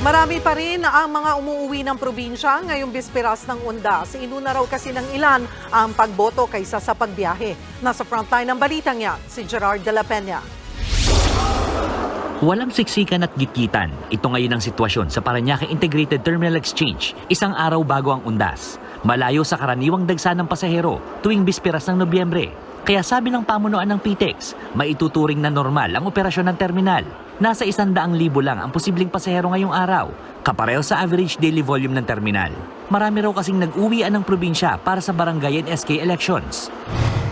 Marami pa rin ang mga umuuwi ng probinsya ngayong bisperas ng undas. Inuna raw kasi ng ilan ang pagboto kaysa sa pagbiyahe. Nasa frontline ng balitang yan, si Gerard de la Peña. Walang siksikan at gitgitan. Ito ngayon ang sitwasyon sa Paranaque Integrated Terminal Exchange, isang araw bago ang undas. Malayo sa karaniwang dagsa ng pasahero tuwing bisperas ng Nobyembre. Kaya sabi ng pamunuan ng PTEX, maituturing na normal ang operasyon ng terminal. Nasa isandaang libo lang ang posibleng pasahero ngayong araw, kapareho sa average daily volume ng terminal. Marami raw kasing nag-uwian ng probinsya para sa barangay and SK elections.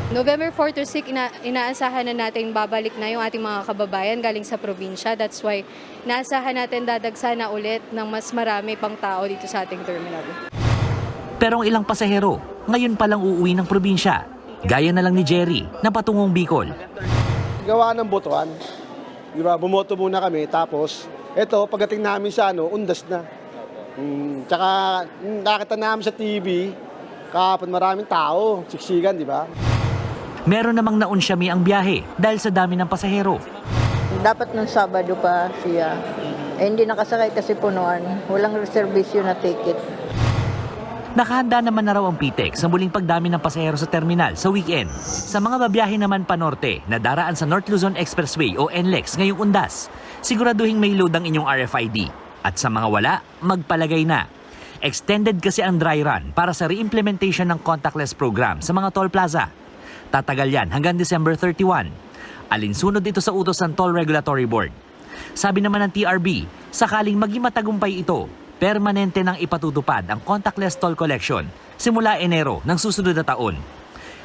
November 4 to 6, ina- inaasahan na natin babalik na yung ating mga kababayan galing sa probinsya. That's why inaasahan natin dadagsa na ulit ng mas marami pang tao dito sa ating terminal. Pero ang ilang pasahero, ngayon palang uuwi ng probinsya. Gaya na lang ni Jerry na patungong Bicol. gawa ng botohan. Di ba? Bumoto muna kami, tapos, eto, pagdating namin sa ano, undas na. Mm, tsaka, mm, nakita namin sa TV, kahapon maraming tao, siksikan, di ba? Meron namang naunsyami ang biyahe dahil sa dami ng pasahero. Dapat nung Sabado pa siya. Eh, hindi nakasakay kasi punuan. Walang reservation na ticket. Nakahanda naman na raw ang PTEX sa muling pagdami ng pasahero sa terminal sa weekend. Sa mga babiyahe naman pa norte na daraan sa North Luzon Expressway o NLEX ngayong undas, siguraduhin may load ang inyong RFID. At sa mga wala, magpalagay na. Extended kasi ang dry run para sa re-implementation ng contactless program sa mga toll plaza. Tatagal yan hanggang December 31. Alinsunod ito sa utos ng Toll Regulatory Board. Sabi naman ng TRB, sakaling maging matagumpay ito, permanente nang ipatutupad ang contactless toll collection simula Enero ng susunod na taon.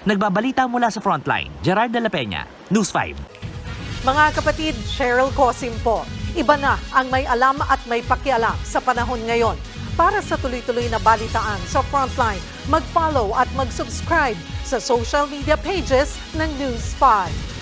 Nagbabalita mula sa Frontline, Gerard de la Peña, News 5. Mga kapatid, Cheryl Cosim po. Iba na ang may alam at may pakialam sa panahon ngayon. Para sa tuloy-tuloy na balitaan sa Frontline, mag-follow at mag-subscribe sa social media pages ng News 5.